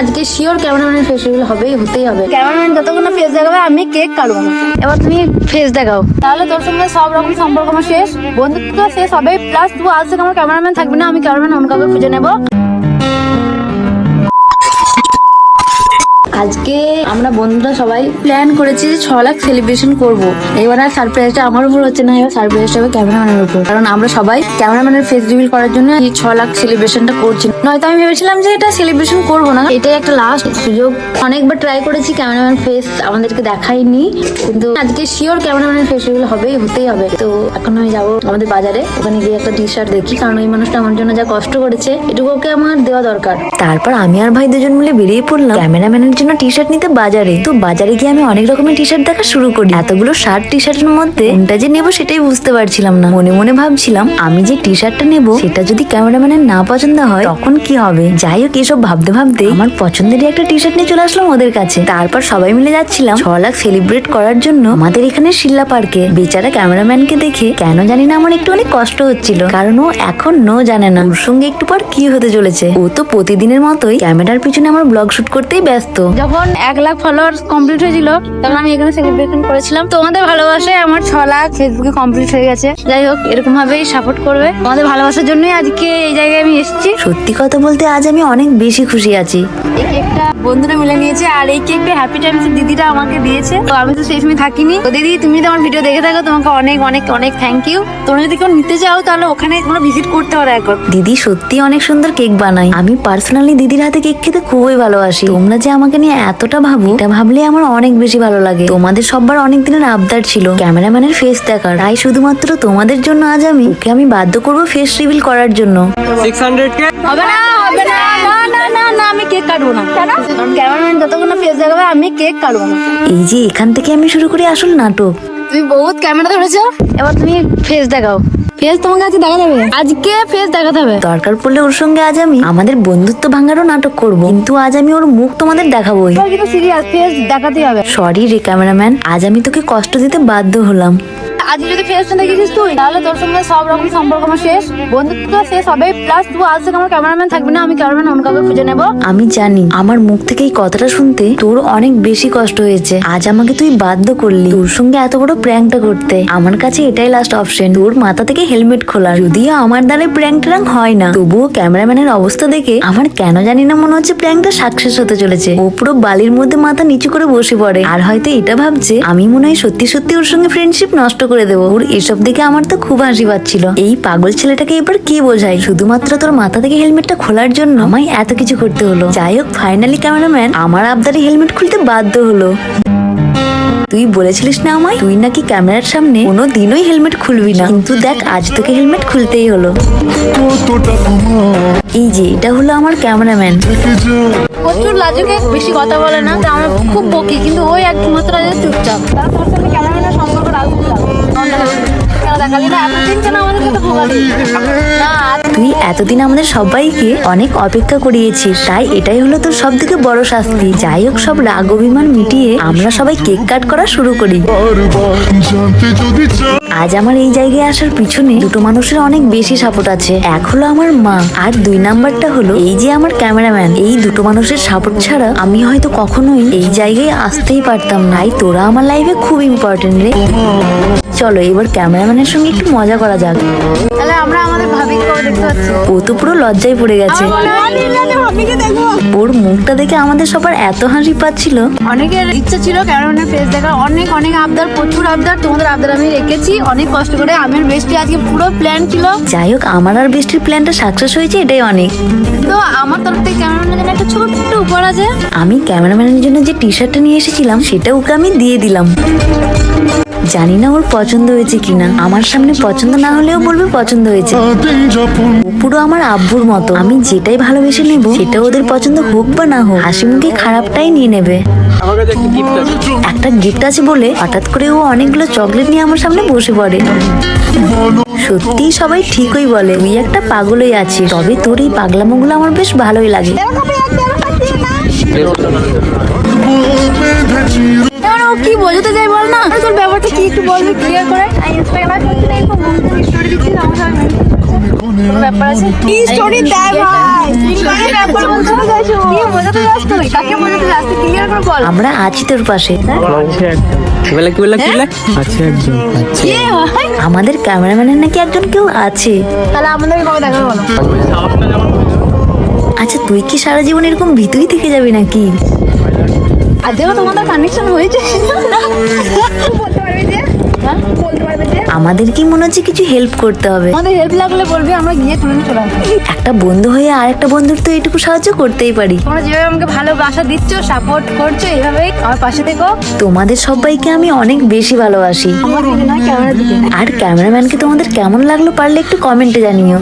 আজকে sure ক্যামেরাম্যানের festival হবেই, হতেই হবে। ক্যামেরাম্যান যতক্ষণ না ফেস দেখাবে, আমি কেক কাটবো। না এবার তুমি ফেস দেখাও। তাহলে তোর সঙ্গে সব রকম সম্পর্ক আমার শেষ। বন্ধুত্ব শেষ হবে প্লাস তুই আজ থেকে আমার ক্যামেরাম্যান থাকবে না, আমি ক্যামেরাম্যান অন্য কাউকে খুঁজে নেব। আজকে আমরা বন্ধুরা সবাই প্ল্যান করেছি যে ছ লাখ সেলিব্রেশন করব। এবার আর সারপ্রাইজটা আমার উপর হচ্ছে না, এবার সারপ্রাইজটা হবে ক্যামেরাম্যানের উপর। কারণ আমরা সবাই ক্যামেরাম্যানের ফেস রিভিল করার জন্য এই ছ লাখ সেলিব্রেশনটা করছি। নয়তো আমি ভেবেছিলাম যে এটা সেলিব্রেশন করব না। এটাই একটা লাস্ট সুযোগ। অনেকবার ট্রাই করেছি ক্যামেরাম্যান ফেস আমাদেরকে দেখাইনি কিন্তু আজকে শিওর ক্যামেরাম্যানের ফেস রিভিল হবেই, হতেই হবে। তো এখন আমি যাব আমাদের বাজারে। ওখানে গিয়ে একটা টি শার্ট দেখি। কারণ ওই মানুষটা আমার জন্য যা কষ্ট করেছে, এটুকু ওকে আমার দেওয়া দরকার। তারপর আমি আর ভাই দুজন মিলে বেরিয়ে পড়লাম। ক্যামেরাম্যানের জন্য টি শার্ট নিতে বাজারে। তো বাজারে গিয়ে আমি অনেক রকমের টি শার্ট দেখা শুরু করি। এতগুলো শার্ট টি শার্টের মধ্যে কোনটা যে নেব সেটাই বুঝতে পারছিলাম না। মনে মনে ভাবছিলাম, আমি যে টি শার্টটা নেব, সেটা যদি ক্যামেরাম্যানের না পছন্দ হয়, তখন কি হবে? যাই হোক, এসব ভাবতে ভাবতে আমার পছন্দেরই একটা টি শার্ট নিয়ে চলে আসলাম ওদের কাছে। তারপর সবাই মিলে যাচ্ছিলাম ছ লাখ সেলিব্রেট করার জন্য আমাদের এখানে শিল্লা পার্কে বেচারা ক্যামেরাম্যানকে দেখে কেন জানি না আমার একটু অনেক কষ্ট হচ্ছিল। কারণ ও এখন নো জানে না। ওর সঙ্গে একটু পর কি হতে চলেছে? ও তো প্রতিদিনের মতোই ক্যামেরার পিছনে আমার ব্লগ শুট করতেই ব্যস্ত। যখন এক লাখ ফলোয়ার্স কমপ্লিট হয়েছিল তখন আমি এখানে সেলিব্রেশন করেছিলাম। তোমাদের ভালোবাসায় আমার ছ লাখ ফেসবুকে কমপ্লিট হয়ে গেছে। যাই হোক এরকম ভাবেই সাপোর্ট করবে। তোমাদের ভালোবাসার জন্যই আজকে এই জায়গায় আমি এসেছি। সত্যি কথা বলতে আজ আমি অনেক বেশি খুশি আছি। বন্ধুরা মিলে নিয়েছে আর এই কেকটা হ্যাপি টাইমস দিদিটা আমাকে দিয়েছে। তো আমি তো সেই সময় থাকিনি। তো দিদি তুমি যদি আমার ভিডিও দেখে থাকো তোমাকে অনেক অনেক অনেক থ্যাংক ইউ তোমরা যদি কেউ নিতে চাও তাহলে ওখানে তোমরা ভিজিট করতে পারো একবার। দিদি সত্যি অনেক সুন্দর কেক বানায়। আমি পার্সোনালি দিদির হাতে কেক খেতে খুবই ভালোবাসি। তোমরা যে আমাকে নিয়ে এতটা ভাবো এটা ভাবলে আমার অনেক বেশি ভালো লাগে। তোমাদের সবার অনেক দিনের আবদার ছিল ক্যামেরাম্যানের ফেস দেখার। তাই শুধুমাত্র তোমাদের জন্য আজ আমি ওকে আমি বাধ্য করব ফেস রিভিল করার জন্য। সিক্স হান্ড্রেড কে হবে না হবে না। না না না না আমি কেক কাটবো না। কেন? ক্যামেরাম্যান যতক্ষণ না ফেস দেখাবে আমি কেক কাটবো না। এই যে এখান থেকে আমি শুরু করি আসল নাটক। তুমি বহুত ক্যামেরা ধরেছো। এবার তুমি ফেস দেখাও। ফেস তোমাকে আজকে দেখা যাবে আজকে ফেস দেখাতে হবে। দরকার পড়লে ওর সঙ্গে আজ আমি আমাদের বন্ধুত্ব ভাঙারও নাটক করব। কিন্তু আজ আমি ওর মুখ তোমাদের দেখাবোই। এবার কিন্তু সিরিয়াস ফেস দেখাতেই হবে। সরি রে ক্যামেরাম্যান আজ আমি তোকে কষ্ট দিতে বাধ্য হলাম। আজ যদি ফেস না দেখেছিস তুই, তাহলে তোর সঙ্গে সব রকম সম্পর্ক আমার শেষ। বন্ধুত্ব শেষ হবে প্লাস তুই আজ থেকে আমার ক্যামেরাম্যান থাকবে না, আমি ক্যামেরাম্যান অন্য কাউকে খুঁজে নেব। আমি জানি, আমার মুখ থেকে এই কথাটা শুনতে তোর অনেক বেশি কষ্ট হয়েছে। আজ আমাকে তুই বাধ্য করলি তোর সঙ্গে এত বড় প্র্যাঙ্কটা করতে। আমার কাছে এটাই লাস্ট অপশন তোর মাথা থেকে হেলমেট খোলা যদিও আমার দ্বারা প্র্যাঙ্ক ট্র্যাঙ্ক হয় না, তবুও ক্যামেরাম্যানের অবস্থা দেখে আমার কেন জানি না মনে হচ্ছে প্র্যাঙ্কটা সাকসেস হতে চলেছে। ও পুরো বালির মধ্যে মাথা নিচু করে বসে পড়ে। আর হয়তো এটা ভাবছে, আমি মনে হয় সত্যি সত্যি ওর সঙ্গে ফ্রেন্ডশিপ নষ্ট করে দেবো। ওর এসব দেখে আমার তো খুব হাসি পাচ্ছিল। এই পাগল ছেলেটাকে এবার কি বোঝাই শুধুমাত্র তোর মাথা থেকে হেলমেটটা খোলার জন্য আমায় এত কিছু করতে হলো। যাই হোক ফাইনালি ক্যামেরাম্যান আমার আবদারে হেলমেট খুলতে বাধ্য হলো। তুই বলেছিলিস না আমায়? তুই নাকি ক্যামেরার সামনে কোনো দিনই হেলমেট খুলবি না। কিন্তু দেখ, আজ তোকে হেলমেট খুলতেই হলো। এই যে, এটা হলো আমার ক্যামেরাম্যান। প্রচুর লাজুকে বেশি কথা বলে না। আমরা খুব বকি, কিন্তু ওই একমাত্র চুপচাপ। তার সাথে ক্যামেরাম্যানের সম্পর্ক রাখছিলাম তুই এতদিন আমাদের সবাইকে অনেক অপেক্ষা করিয়েছিস, তাই এটাই হলো তোর সব থেকে বড় শাস্তি। যাই হোক, সব রাগ অভিমান মিটিয়ে আমরা সবাই কেক কাট করা শুরু করি। আজ আমার এই জায়গায় আসার পিছনে দুটো মানুষের অনেক বেশি সাপোর্ট আছে। এক হলো আমার মা, আর দুই নাম্বারটা হলো এই যে আমার ক্যামেরাম্যান। এই দুটো মানুষের সাপোর্ট ছাড়া আমি হয়তো কখনোই এই জায়গায় আসতেই পারতাম না। তাই তোরা আমার লাইফে খুব ইম্পর্টেন্ট রে। চলো এবার ক্যামেরাম্যানের সঙ্গে একটু মজা করা যাক। তাহলে আমরা আমাদের ভাবিকে দেখতে পাচ্ছি। ও তো পুরো লজ্জায় পড়ে গেছে। ওর মুখটা দেখে আমাদের সবার এত হাসি পাচ্ছিল। অনেকের ইচ্ছা ছিল ক্যামেরাম্যানের ফেস দেখার। অনেক অনেক আবদার প্রচুর আবদার। তোমাদের আবদার আমি রেখেছি। অনেক কষ্ট করে আমের বেস্টি আজকে পুরো প্ল্যান ছিল। যাই হোক আমার আর বৃষ্টির প্ল্যানটা সাকসেস হয়েছে এটাই অনেক। তো আমার তরফ থেকে ক্যামেরাম্যানের জন্য একটা ছোট্ট উপহার আছে। আমি ক্যামেরাম্যানের জন্য যে টি শার্টটা নিয়ে এসেছিলাম সেটা ওকে আমি দিয়ে দিলাম। জানি না ওর পছন্দ হয়েছে কিনা। আমার সামনে পছন্দ না হলেও বলবে পছন্দ হয়েছে। ও পুরো আমার আব্বুর মতো। আমি যেটাই ভালোবেসে নেব সেটা ওদের পছন্দ হোক বা না হোক হাসি মুখে খারাপটাই নিয়ে নেবে। একটা গিফট আছে। আছে বলে হঠাৎ করে ও অনেকগুলো চকলেট নিয়ে আমার সামনে বসে পড়ে। সত্যি সবাই ঠিকই বলে তুই একটা পাগলই আছিস। তবে তোর এই পাগলা পাগলামোগুলো আমার বেশ ভালোই লাগে। ও কি বোঝাতে যাই বল না? তোর ব্যাপারটা কি একটু বলবি ক্লিয়ার করে। ইনস্টাগ্রামে এরকম স্টোরি দিচ্ছিস আমার সামনে ব্যাপার আছে? কি স্টোরি দেয় ভাই? কি ব্যাপার বলছো? কি বোঝাতে যাস তুই কাকে বোঝাতে যাস তুই ক্লিয়ার করে বল। আমরা আছি তোর পাশে কি বলে কি বলে কি বলে? আছে একজন। আমাদের ক্যামেরাম্যানের নাকি একজন কেউ আছে? তাহলে আমাদেরকে কবে দেখা বলো আচ্ছা তুই কি সারা জীবন এরকম ভিতরেই থেকে যাবি নাকি? আর তোমাদের কানেকশন হয়েছে। বলতে পারবে যে? হ্যাঁ? আমাদের কি মনে হচ্ছে কিছু হেল্প করতে হবে? আমাদের হেল্প লাগলে বলবি আমরা গিয়ে তুলে চলে একটা বন্ধু হয়ে আর একটা বন্ধুর তো এটুকু সাহায্য করতেই পারি। তোমরা যেভাবে আমাকে ভালোবাসা দিচ্ছ সাপোর্ট করছ এইভাবেই আমার পাশে থেকো। তোমাদের সবাইকে আমি অনেক বেশি ভালোবাসি। আর ক্যামেরাম্যানকে তোমাদের কেমন লাগল পারলে একটু কমেন্টে জানিও।